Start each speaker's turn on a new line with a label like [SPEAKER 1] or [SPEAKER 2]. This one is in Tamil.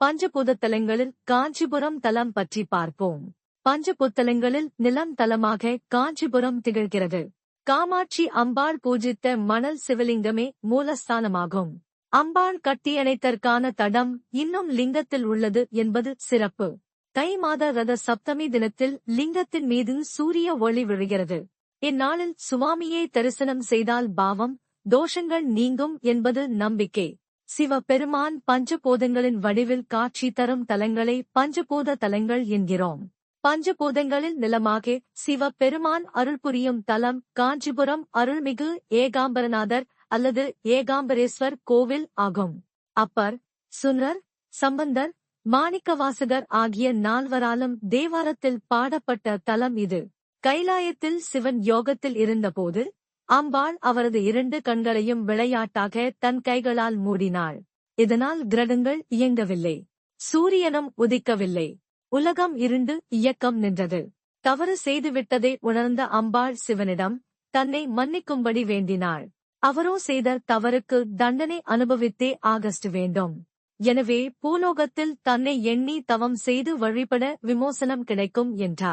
[SPEAKER 1] பஞ்சபூதத்தலங்களில் காஞ்சிபுரம் தலம் பற்றி பார்ப்போம். பஞ்சபூத்தலங்களில் நிலம் தலமாக காஞ்சிபுரம் திகழ்கிறது. காமாட்சி அம்பாள் பூஜித்த மணல் சிவலிங்கமே மூலஸ்தானமாகும். அம்பாள் கட்டியணைத்தற்கான தடம் இன்னும் லிங்கத்தில் உள்ளது என்பது சிறப்பு. தை மாத ரத சப்தமி தினத்தில் லிங்கத்தின் மீது சூரிய ஒளி விழுகிறது. இந்நாளில் சுவாமியை தரிசனம் செய்தால் பாவம் தோஷங்கள் நீங்கும் என்பது நம்பிக்கை. சிவபெருமான் பஞ்சபூதங்களின் வடிவில் காட்சி தரும் தலங்களை பஞ்சபூத தலங்கள் என்கிறோம். பஞ்சபூதங்களில் நிலமாக சிவபெருமான் அருள் புரியும் தலம் காஞ்சிபுரம் அருள்மிகு ஏகாம்பரநாதர் அல்லது ஏகாம்பரேஸ்வர் கோவில் ஆகும். அப்பர் சுனர் சம்பந்தர் மாணிக்கவாசகர் ஆகிய நால்வராலும் தேவாரத்தில் பாடப்பட்ட தலம் இது. கைலாயத்தில் சிவன் யோகத்தில் இருந்தபோது அம்பாள் அவரது இரண்டு கண்களையும் விளையாட்டாக தன் கைகளால் மூடினாள். இதனால் கிரகங்கள் இயங்கவில்லை. சூரியனும் உதிக்கவில்லை. உலகம் இருந்து இயக்கம் நின்றது. தவறு செய்துவிட்டதை உணர்ந்த அம்பாள் சிவனிடம் தன்னை மன்னிக்கும்படி வேண்டினாள். அவரோ செய்த தவறுக்கு தண்டனை அனுபவித்தே ஆகஸ்ட் வேண்டும். எனவே பூலோகத்தில் தன்னை எண்ணி தவம் செய்து வழிபட விமோசனம் கிடைக்கும் என்றார்.